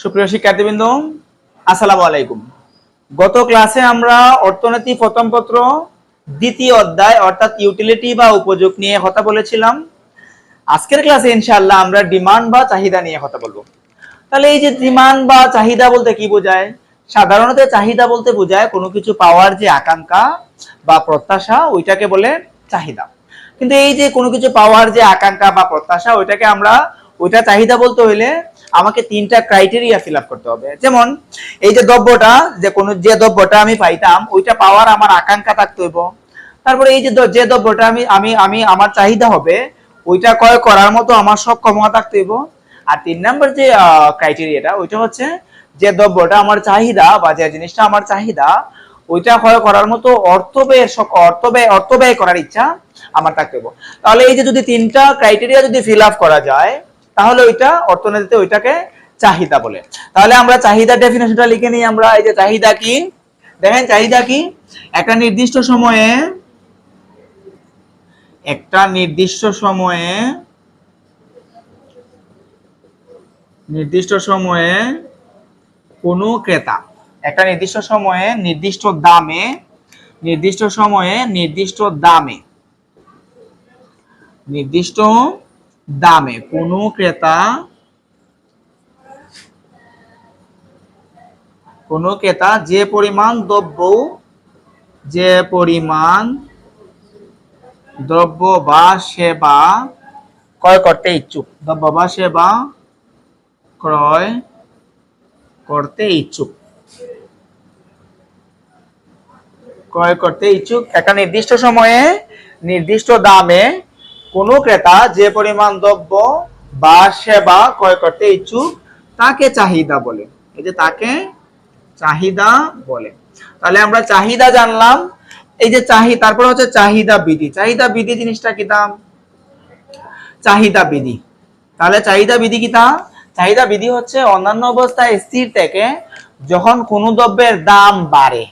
সুপ্রিয় শিক্ষার্থীবৃন্দ, আসসালামু আলাইকুম। গত ক্লাসে আমরা অর্থনীতি প্রথম পত্র, দ্বিতীয় অধ্যায় অর্থাৎ ইউটিলিটি বা উপযোগ নিয়ে কথা বলেছিলাম। আজকের ক্লাসে ইনশাআল্লাহ আমরা ডিমান্ড বা চাহিদা নিয়ে কথা বলব। তাহলে এই যে ডিমান্ড বা চাহিদা বলতে কি বোঝায়? সাধারণত চাহিদা বলতে বোঝায় কোনো কিছু পাওয়ার যে আকাঙ্ক্ষা বা প্রত্যাশা, ওইটাকে বলে চাহিদা। কিন্তু এই যে কোনো কিছু পাওয়ার যে আকাঙ্ক্ষা বা প্রত্যাশা, ওইটাকে আমরা, ওইটা চাহিদা বলতে হইলে আমাকে তিনটা ক্রাইটেরিয়া ফিল আপ করতে হবে। যেমন, এই যে দ্রব্যটা, যে কোনো যে দ্রব্যটা আমি পাইতাম, ওইটা পাওয়ার আমার আকাঙ্ক্ষা থাকতে হইব। তারপরে এই যে যে দ্রব্যটা আমি আমি আমি, আমার চাহিদা হবে, ওইটা ক্রয় করার মতো আমার সক্ষমতা থাকতে হইব। আর তিন নম্বর যে ক্রাইটেরিয়াটা ওইটা হচ্ছে যে দ্রব্যটা আমার চাহিদা বা যে জিনিসটা আমার চাহিদা, ওইটা ক্রয় করার মতো অর্থ ব্যয় অর্থ ব্যয় অর্থ ব্যয় করার ইচ্ছা আমার থাকতে হইব। তাহলে এই যে যদি তিনটা ক্রাইটেরিয়া যদি ফিল আপ করা যায় তাহলে ওইটা অর্থনীতিতে ওইটাকে চাহিদা বলে। তাহলে আমরা চাহিদা ডেফিনেশনটা লিখে নিই আমরা, এই যে চাহিদা কি? দেখেন চাহিদা কি? একটা নির্দিষ্ট সময়ে, একটা নির্দিষ্ট সময়ে নির্দিষ্ট সময়ে কোনো ক্রেতা, একটা নির্দিষ্ট সময়ে নির্দিষ্ট দামে, নির্দিষ্ট সময়ে নির্দিষ্ট দামে, নির্দিষ্ট দামে। কোনো ক্রেতা কোনো ক্রেতা যে পরিমাণ দ্রব্য, যে পরিমাণ দ্রব্য বা সেবা ক্রয় করতে ইচ্ছুক, দ্রব্য বা সেবা ক্রয় করতে ইচ্ছুক, ক্রয় করতে ইচ্ছুক। একটা নির্দিষ্ট সময়ে, নির্দিষ্ট দামে কোনো ক্রেতা যে পরিমাণ দ্রব্য বা সেবা ক্রয় করতে ইচ্ছুক, তাকে চাহিদা বলে। এই যে তাকে চাহিদা বলে। তাহলে আমরা চাহিদা জানলাম। এই যে চাহি, তারপর হচ্ছে চাহিদা বিধি। চাহিদা বিধি জিনিসটা কি দাম? চাহিদা বিধি। তাহলে চাহিদা বিধি কি তা চাহিদা বিধি হচ্ছে অন্যান্য অবস্থায় স্থির থেকে যখন কোনো দ্রব্যের দাম বাড়ে।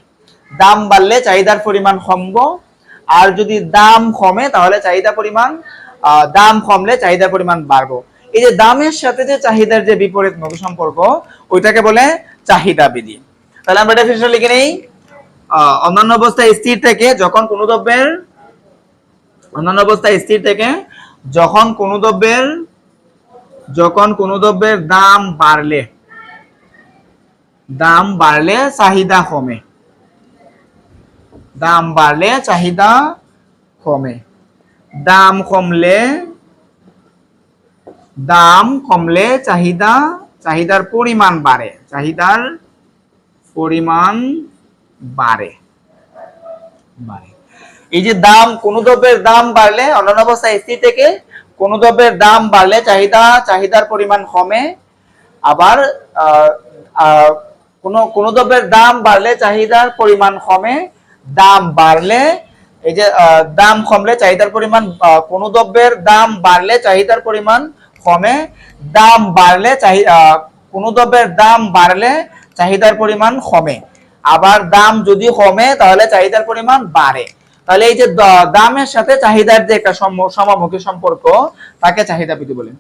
দাম বাড়লে চাহিদার পরিমাণ কমবো। আর যদি দাম কমে, তাহলে চাহিদা পরিমাণ দাম কমলে চাহিদার পরিমাণ বাড়বো। এই যে দামের সাথে যে চাহিদার যে বিপরীত মুখ সম্পর্ক ওইটাকে বলে চাহিদা বিধি। তাহলে আমরা ডেফিনেশন লিখে নেই। অন্যান্য অবস্থায় স্থির থেকে যখন কোনো দ্রব্যের, অন্যান্য অবস্থায় স্থির থেকে যখন কোনো দ্রব্যের, যখন কোনো দ্রব্যের দাম বাড়লে দাম বাড়লে চাহিদা কমে। দাম বাড়লে চাহিদা কমে। দাম কমলে দাম কমলে চাহিদা, চাহিদার পরিমাণ বাড়ে। চাহিদার পরিমাণ বাড়ে। বাড়ে। এই যে দাম, কোন দ্রব্যের দাম বাড়লে, অন্যান্য অবস্থায় স্থির থেকে কোন দ্রব্যের দাম বাড়লে চাহিদা, চাহিদার পরিমাণ কমে। আবার কোন কোন দ্রব্যের দাম বাড়লে চাহিদার পরিমাণ কমে। দাম বাড়লে, এই যে দাম কমলে চাহিদার পরিমাণ কোন দ্রব্যের দাম বাড়লে চাহিদার পরিমাণ কমে। দাম বাড়লে চাহি কোন দ্রব্যের দাম বাড়লে চাহিদার পরিমাণ কমে। আবার দাম যদি কমে, তাহলে চাহিদার পরিমাণ বাড়ে। তাহলে এই যে দামের সাথে চাহিদার যে একটা সম- সমামুখী সম্পর্ক, তাকে চাহিদা বৃদ্ধি বলে।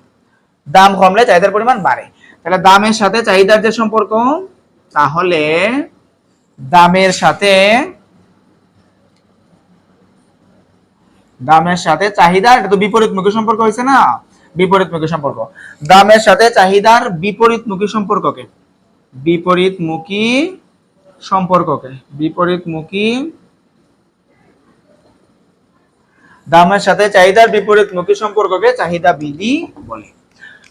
দাম কমলে চাহিদার পরিমাণ বাড়ে। তাহলে দামের সাথে চাহিদার যে সম্পর্ক, তাহলে দামের সাথে দামের সাথে চাহিদা এটা তো বিপরীতমুখী সম্পর্ক হয়েছে না? বিপরীতমুখী সম্পর্ক। দামের সাথে চাহিদার বিপরীতমুখী সম্পর্ককে। বিপরীতমুখী সম্পর্ককে। বিপরীতমুখী দামের সাথে চাহিদার বিপরীতমুখী সম্পর্ককে চাহিদা বিধি বলে।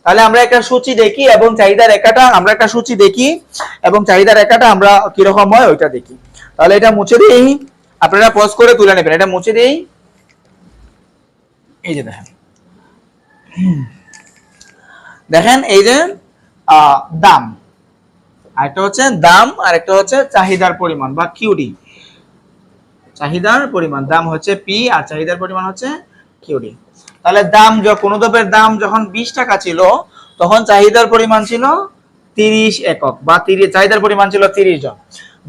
তাহলে আমরা একটা সূচি দেখি এবং চাহিদা রেখাটা, আমরা একটা সূচি দেখি এবং চাহিদা রেখাটা আমরা কীরকম হয় ওইটা দেখি। তাহলে এটা মুছে দিই। আপনারা পজ করে তুলে নেবেন। এটা মুছে দিই। এই যে দেখেন। দেখেন এই যে দাম। আরেকটা হচ্ছে দাম আর একটা হচ্ছে চাহিদার পরিমাণ বা কিউডি। চাহিদার পরিমাণ, দাম হচ্ছে পি, আর চাহিদার পরিমাণ হচ্ছে কিউডি। তাহলে দাম কোনো দ্রব্যের দাম যখন বিশ টাকা ছিল, তখন চাহিদার পরিমাণ ছিল তিরিশ একক বা তিরিশ চাহিদার পরিমাণ ছিল তিরিশ জন।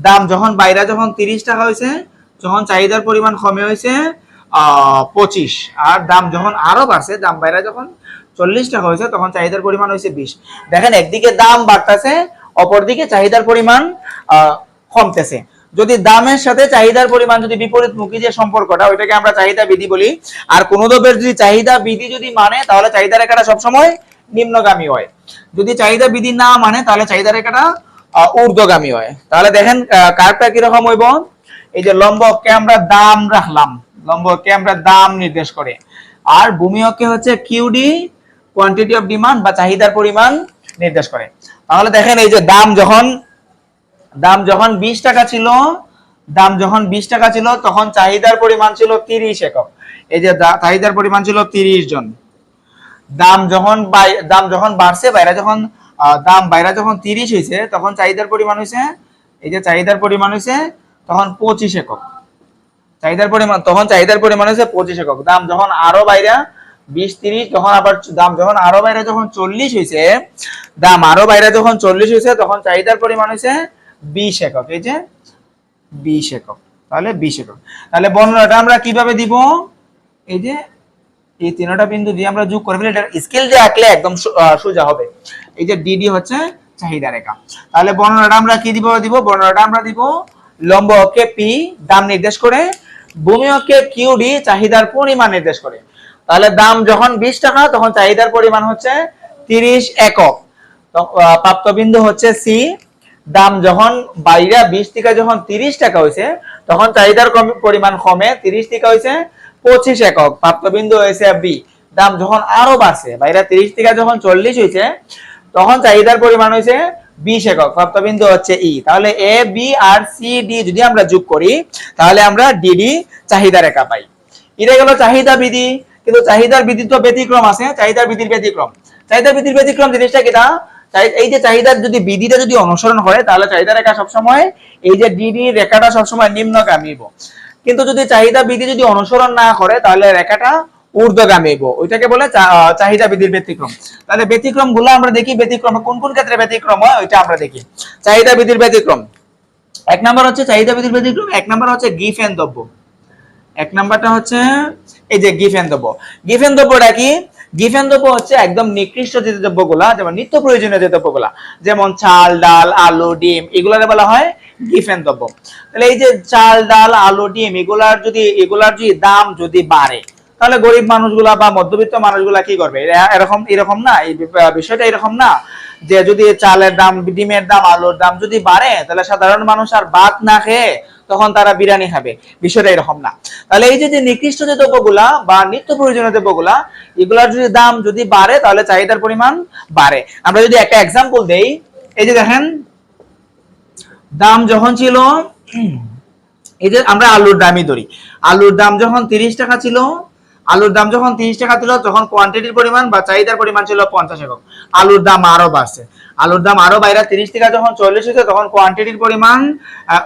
দাম যখন বাইরে, যখন তিরিশ টাকা হয়েছে, যখন চাহিদার পরিমাণ কমে হয়েছে পঁচিশ। আর দাম যখন আরও বাড়ছে দাম বাইরে যখন চল্লিশ টাকা হয়েছে তখন চাহিদার পরিমাণ হয়েছে বিশ। দেখেন একদিকে দাম বাড়তেছে অপরদিকে চাহিদার পরিমাণ কমতেছে। যদি দামের সাথে চাহিদার পরিমাণ যদি বিপরীতমুখী যে সম্পর্কটা ওইটাকে আমরা চাহিদা বিধি বলি। আর কোন দ্রব্যের যদি চাহিদা বিধি যদি মানে তাহলে চাহিদা রেখাটা সবসময় নিম্নগামী হয়। যদি চাহিদা বিধি না মানে তাহলে চাহিদা রেখাটা ঊর্ধ্বগামী হয়। তাহলে দেখেন আহ, কার্ভটা কীরকম হইব? এই যে লম্ব অক্ষে আমরা দাম রাখলাম। লম্ব অক্ষে আমরা দাম নির্দেশ করে। আর ভূমি অক্ষে হচ্ছে কিউডি কোয়ান্টিটি অফ ডিমান্ড বা চাহিদার পরিমাণ নির্দেশ করে। তাহলে দেখেন এই যে দাম যখন দাম যখন বিশ টাকা ছিল, দাম যখন বিশ টাকা ছিল, তখন চাহিদার পরিমাণ ছিল তিরিশ একক। এই যে চাহিদার পরিমাণ ছিল তিরিশ জন। দাম যখন দাম যখন বাড়ছে, বাইরে যখন দাম বাইরে যখন তিরিশ হয়েছে তখন চাহিদার পরিমাণ হয়েছে এই যে চাহিদার পরিমাণ হয়েছে তখন পঁচিশ একক। চাহিদার পরিমাণ, তখন চাহিদার পরিমাণ হচ্ছে পঁচিশ একক। দাম যখন আরও বাইরে, বিশ, তিরিশ, তখন আবার দাম যখন আরও বাইরে, যখন চল্লিশ হয়েছে, দাম আরও বাইরে যখন চল্লিশ হয়েছে, তখন চাহিদার পরিমাণ হয়েছে বিশ একক। এই যে বিশ একক, তাহলে বিশ একক। তাহলে বর্ণনাটা আমরা কীভাবে দিব? এই যে এই তিনটা বিন্দু দিয়ে আমরা যোগ করে ফেলি এটা স্কেল দিয়ে আঁকলে একদম সোজা হবে। এই যে ডিডি হচ্ছে চাহিদা রেখা। তাহলে বর্ণনাটা আমরা কি দিব? দিব বর্ণনাটা আমরা দিব লম্ব অক্ষে পি দাম নির্দেশ করে ভূমি কিউডি চাহিদার পরিমাণ নির্দেশ করে। তাহলে দাম যখন বিশ টাকা, তখন চাহিদার পরিমাণ হচ্ছে তিরিশ একক। প্রাপ্তবিন্দু হচ্ছে সি। দাম যখন বাইরা বিশ থেকে যখন তিরিশ টাকা হয়েছে, তখন চাহিদার পরিমাণ কমে তিরিশ টাকা হয়েছে পঁচিশ একক। প্রাপ্তবিন্দু হয়েছে বি। দাম যখন আরও বাড়ছে, বাইরা তিরিশ থেকে যখন চল্লিশ হয়েছে, তখন চাহিদার পরিমাণ হয়েছে বিশ একক, প্রাপ্তবিন্দু হচ্ছে ই। তাহলে এ বি আর সি ডি যদি আমরা যোগ করি, তাহলে আমরা ডিডি চাহিদা রেখা পাই। এটা গেল চাহিদা বিধি? কিন্তু চাহিদার বিধি তো ব্যতিক্রম আছে, চাহিদার বিধির ব্যতিক্রম। চাহিদা বিধির ব্যতিক্রম জিনিসটা এই যে চাহিদার যদি বিধিটা যদি অনুসরণ করে, তাহলে চাহিদা রেখা সবসময়, এই যে ডিডি রেখাটা সবসময় নিম্নগামী। কিন্তু যদি চাহিদা বিধি যদি অনুসরণ না করে, তাহলে রেখাটা ঊর্ধ্বগামী ওইটাকে বলে চাহিদা বিধির ব্যতিক্রম। তাহলে ব্যতিক্রমগুলো আমরা দেখি, ব্যতিক্রম, কোন কোন ক্ষেত্রে ব্যতিক্রম হয়, ওইটা আমরা দেখি। চাহিদা বিধির ব্যতিক্রম। এক নাম্বার হচ্ছে চাহিদা বিধির ব্যতিক্রম, এক নাম্বার হচ্ছে গিফ এন্ড দ্রব্য। এক নাম্বারটা হচ্ছে এই যে গিফেন দ্রব্য। গিফেন দ্রব্যটা কি? গিফেন দ্রব্য হচ্ছে একদম নিকৃষ্ট যে দ্রব্যগুলা, যেমন নিত্য প্রয়োজনীয় যে দ্রব্যগুলা, যেমন চাল, ডাল, আলু, ডিম, এগুলারে বলা হয় গিফেন দ্রব্য। তাহলে এই যে চাল, ডাল, আলু, ডিম, এগুলার যদি এগুলার যদি দাম যদি বাড়ে তাহলে গরিব মানুষগুলা বা মধ্যবিত্ত মানুষগুলা কি করবে? এরকম এরকম না, এই বিষয়টা এরকম না যে যদি চালের দাম, ডিমের দাম, আলুর দাম যদি বাড়ে, তাহলে সাধারণ মানুষ আর ভাত না খেয়ে তখন তারা বিরিয়ানি খাবে। বিষয়টা এরকম না। তাহলে এই যে যে নিকৃষ্ট যে দ্রব্যগুলা বা নিত্য প্রয়োজনীয় দ্রব্যগুলা, এগুলার যদি দাম যদি বাড়ে, তাহলে চাহিদার পরিমাণ বাড়ে। আমরা যদি একটা এক্সাম্পল দেই, এই যে দেখেন, দাম যখন ছিল, এই যে আমরা আলুর দামই ধরি। আলুর দাম যখন তিরিশ টাকা ছিল আলুর দাম যখন তিরিশ টাকা ছিল, তখন কোয়ান্টিটির পরিমাণ বা চাহিদার পরিমাণ ছিল পঞ্চাশ একক। আলুর দাম আরও বাড়ছে। আলুর দাম আরও বাইরে, তিরিশ টাকা যখন চল্লিশ হয়েছে, তখন কোয়ান্টিটির পরিমাণ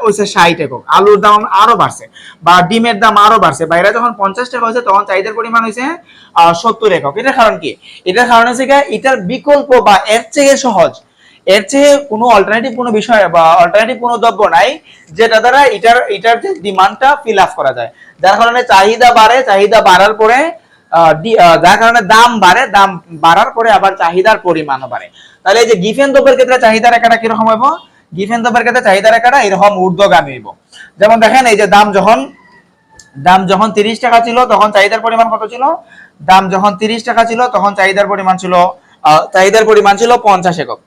হয়েছে ষাট একক। আলুর দাম আরও বাড়ছে বা ডিমের দাম আরও বাড়ছে। বাইরে যখন পঞ্চাশ টাকা হয়েছে, তখন চাহিদার পরিমাণ হয়েছে সত্তর একক। এটার কারণ কি? এটার কারণ হচ্ছে এটার বিকল্প বা এর চেয়ে সহজ এর চেয়ে কোনো অল্টারনেটিভ কোনো বিষয় বা অল্টারনেটিভ কোনো দ্রব্য নাই, যেটা দ্বারা এটার এটার যে ডিমান্ডটা ফিল আপ করা যায়। যার কারণে চাহিদা বাড়ে, চাহিদা বাড়ার পরে যার কারণে দাম বাড়ে, দাম বাড়ার পরে আবার চাহিদার পরিমাণও বাড়ে। তাহলে এই যে গিফেন দ্রব্যের ক্ষেত্রে চাহিদা রেখাটা কীরকম হইব? গিফেন দ্রব্যের ক্ষেত্রে চাহিদা রেখাটা এরকম ঊর্ধ্বগামী হইব। যেমন দেখেন, এই যে দাম যখন দাম যখন তিরিশ টাকা ছিল, তখন চাহিদার পরিমাণ কত ছিল? দাম যখন তিরিশ টাকা ছিল, তখন চাহিদার পরিমাণ ছিল চাহিদার পরিমাণ ছিল পঞ্চাশ একক।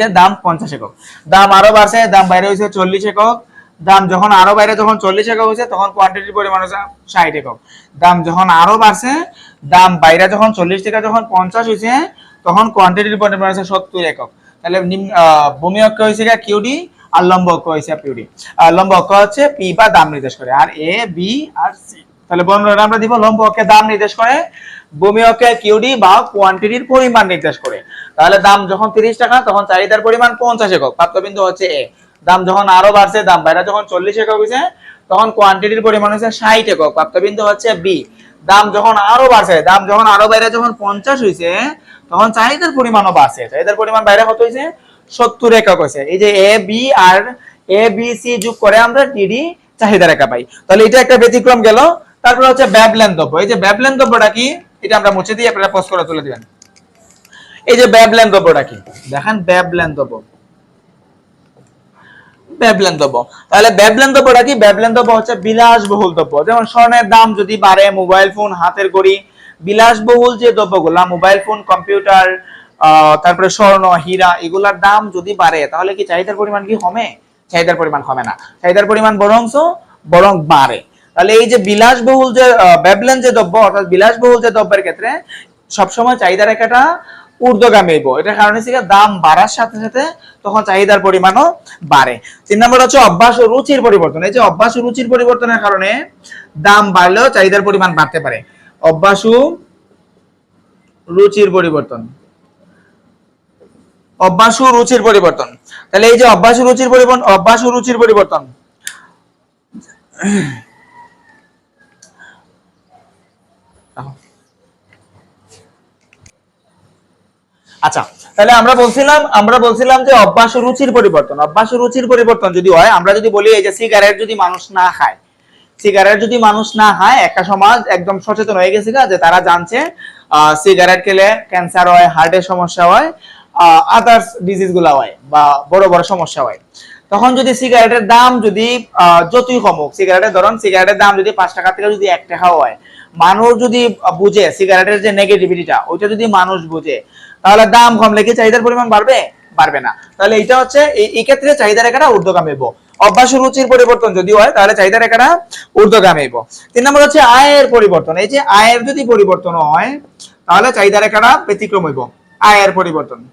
যে দাম পঞ্চাশ একক। দাম আরও বাড়ছে, দাম বাইরে হয়েছে চল্লিশ একক। দাম যখন আরও বাইরে যখন চল্লিশ একক হয়েছে, তখন কোয়ান্টিটির পরিমাণ হচ্ছে ষাট একক। দাম যখন আরও বাড়ছে, দাম বাইরে যখন চল্লিশ থেকে যখন পঞ্চাশ হয়েছে, তখন কোয়ান্টিটির পরিমাণ হচ্ছে সত্তর একক। তাহলে ভূমি অক্ষ হয়েছে কিউডি আর লম্ব অক্ষ হয়েছে পিউডি আর লম্ব অক্ষ হচ্ছে পি বা দাম নির্দেশ করে, আর এ বি আর সি তাহলে বন্ধুরা, আমরা দিব লম্ব অক্ষে দাম নির্দেশ করে ভূমি অক্ষে কিউডি বা কোয়ান্টিটির পরিমাণ নির্দেশ করে। তাহলে দাম যখন তিরিশ টাকা, তখন চাহিদার পরিমাণ পঞ্চাশ একক। প্রাপ্তবিন্দু হচ্ছে এ। দাম যখন আরও বাড়ছে, দাম বাইরে যখন চল্লিশ একক হয়েছে, তখন কোয়ান্টিটির পরিমাণ হচ্ছে ষাট একক। প্রাপ্তবিন্দু হচ্ছে বি। দাম যখন আরও বাড়ছে, দাম যখন আরও বাইরে যখন পঞ্চাশ হয়েছে, তখন চাহিদার পরিমাণও বাড়ছে। চাহিদার পরিমাণ বাইরে কত হয়েছে? সত্তর একক হয়েছে। এই যে এ, বি আর এ, বি, সি যোগ করে আমরা ডিডি চাহিদা রেখা পাই। তাহলে এটা একটা ব্যতিক্রম গেল। তারপর হচ্ছে ব্যাবলেন দ্রব্য। এই যে ব্যাবলেন দ্রব্যটা কি? এটা আমরা মুছে দিয়ে আপনারা পোস্ট করে তুলে দিবেন। এই যে ব্যাবলেন দ্রব্যটা কি? দেখেন ব্যাবলেন দ্রব্য। স্বর্ণের দাম যদি বাড়ে মোবাইল ফোন হাতের বিলাসবহুল যে দ্রব্যগুলা মোবাইল ফোন কম্পিউটার তারপরে স্বর্ণ, হীরা, এগুলার দাম যদি বাড়ে, তাহলে কি চাহিদার পরিমাণ কি কমে? চাহিদার পরিমাণ না। চাহিদার পরিমাণ বরংস বরং বাড়ে। তাহলে এই যে বিলাসবহুল যে ব্যাবলেন যে দ্রব্য, অর্থাৎ বিলাসবহুল যে দ্রব্যের ক্ষেত্রে সবসময় চাহিদা রেখাটা ঊর্ধ্বগামী এটার কারণে হচ্ছে দাম বাড়ার সাথে সাথে তখন চাহিদার পরিমাণও বাড়ে। তিন নম্বর হচ্ছে অভ্যাস ও রুচির পরিবর্তন। এই যে অভ্যাস ও রুচির পরিবর্তনের কারণে দাম বাড়লেও চাহিদার পরিমাণ বাড়তে পারে। অভ্যাস ও রুচির পরিবর্তন। অভ্যাস ও রুচির পরিবর্তন। তাহলে এই যে অভ্যাস রুচির পরিবর্তন অভ্যাস ও রুচির পরিবর্তন। আচ্ছা তাহলে আমরা বলছিলাম আমরা বলছিলাম যে অভ্যাস রুচির পরিবর্তন। অভ্যাস রুচির পরিবর্তন যদি হয়, আমরা যদি বলি এই যে সিগারেট যদি মানুষ না খায় সিগারেট যদি মানুষ না একটা সমাজ একদম সচেতন হয়ে গেছে যে তারা জানছে সিগারেট খেলে ক্যান্সার হয় হার্টের সমস্যা হয় আদার্স ডিজিজগুলা হয়, বা বড় বড় সমস্যা হয়। তখন যদি সিগারেটের দাম যদি যতই কমুক সিগারেটের ধরুন সিগারেটের দাম যদি পাঁচ টাকা থেকে যদি এক টাকা হয় মানুষ যদি বুঝে সিগারেটের যে নেগেটিভিটিটা ওইটা যদি মানুষ বুঝে, তাহলে দাম কমলে কি চাহিদার পরিমাণ বাড়বে? বাড়বে না। তাহলে এটা হচ্ছে, এই- ক্ষেত্রে চাহিদা রেখাটা ঊর্ধ্বগামী হইব অভ্যাস রুচির পরিবর্তন যদি হয়, তাহলে চাহিদা রেখাটা ঊর্ধ্বগামী হইব তিন নম্বর হচ্ছে আয়ের পরিবর্তন। এই যে আয়ের যদি পরিবর্তন হয়, তাহলে চাহিদা রেখাটা ব্যতিক্রম হইব আয়ের পরিবর্তন।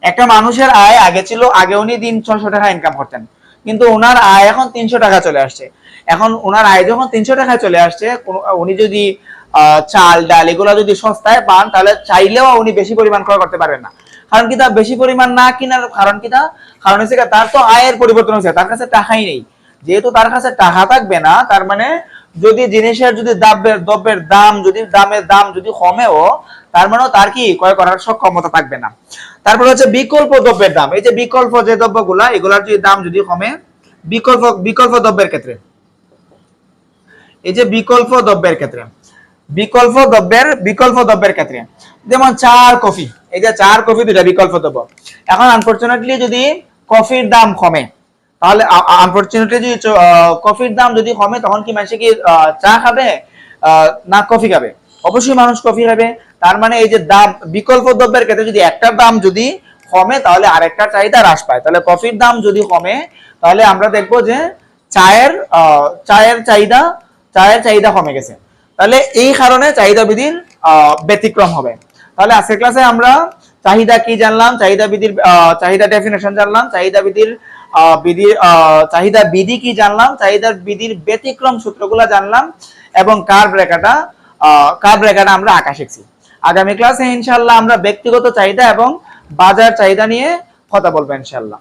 একটা মানুষের আয় আগে ছিল, আগে উনি দিন ছশো টাকা ইনকাম করতেন। কিন্তু ওনার আয় এখন তিনশো টাকা চলে আসছে। এখন ওনার আয় যখন তিনশো টাকা চলে আসছে উনি যদি চাল, ডাল এগুলো যদি সস্তায় পান, তাহলে চাইলেও উনি বেশি পরিমাণ ক্রয় করতে পারবেন না। কারণ কি তা বেশি পরিমাণ না কিনার কারণ কি তা? কারণ হচ্ছে তার তো আয়ের পরিবর্তন হচ্ছে তার কাছে টাকাই নেই। যেহেতু তার কাছে টাকা থাকবে না, তার মানে যদি জিনিসের যদি দ্রব্যের দ্রব্যের দাম, যদি দামের দাম যদি কমেও, তার মানে তার কি ক্রয় করার সক্ষমতা থাকবে না। তারপর হচ্ছে বিকল্প দ্রব্যের দাম। এই যে বিকল্প যে দ্রব্যগুলা, এগুলার যদি দাম যদি কমে, বিকল্প বিকল্প দ্রব্যের ক্ষেত্রে। এই যে বিকল্প দ্রব্যের ক্ষেত্রে। বিকল্প দ্রব্যের বিকল্প দ্রব্যের ক্ষেত্রে। যেমন চা আর কফি। এই যে চা আর কফি দুটা বিকল্প দ্রব্য। এখন আনফরচুনেটলি যদি কফির দাম কমে তাহলে আনফরচুনেটলি যদি কফির দাম যদি কমে, তখন কি মানুষে কি চা খাবে? না কফি খাবে? অবশ্যই মানুষ কফি খাবে। তার মানে এই যে দাম, বিকল্প দ্রব্যের ক্ষেত্রে যদি একটার দাম যদি কমে, তাহলে আরেকটার চাহিদা হ্রাস পায়। তাহলে কফির দাম যদি কমে, তাহলে আমরা দেখব যে চায়ের চায়ের চাহিদা চায়ের চাহিদা কমে গেছে। তাহলে এই কারণে চাহিদা বিধির ব্যতিক্রম হবে। তাহলে আজকের ক্লাসে আমরা চাহিদা কি জানলাম? চাহিদা বিধির চাহিদা ডেফিনেশন জানলাম। চাহিদা বিধির বিধির চাহিদা বিধি কি জানলাম? চাহিদার বিধির ব্যতিক্রম সূত্রগুলো জানলাম এবং কার্ভ রেখাটা কার্ভ রেখাটা আমরা আঁকা শিখছি। আগামী ক্লাসে ইনশাল্লাহ আমরা ব্যক্তিগত চাহিদা এবং বাজার চাহিদা নিয়ে কথা বলব ইনশাল্লাহ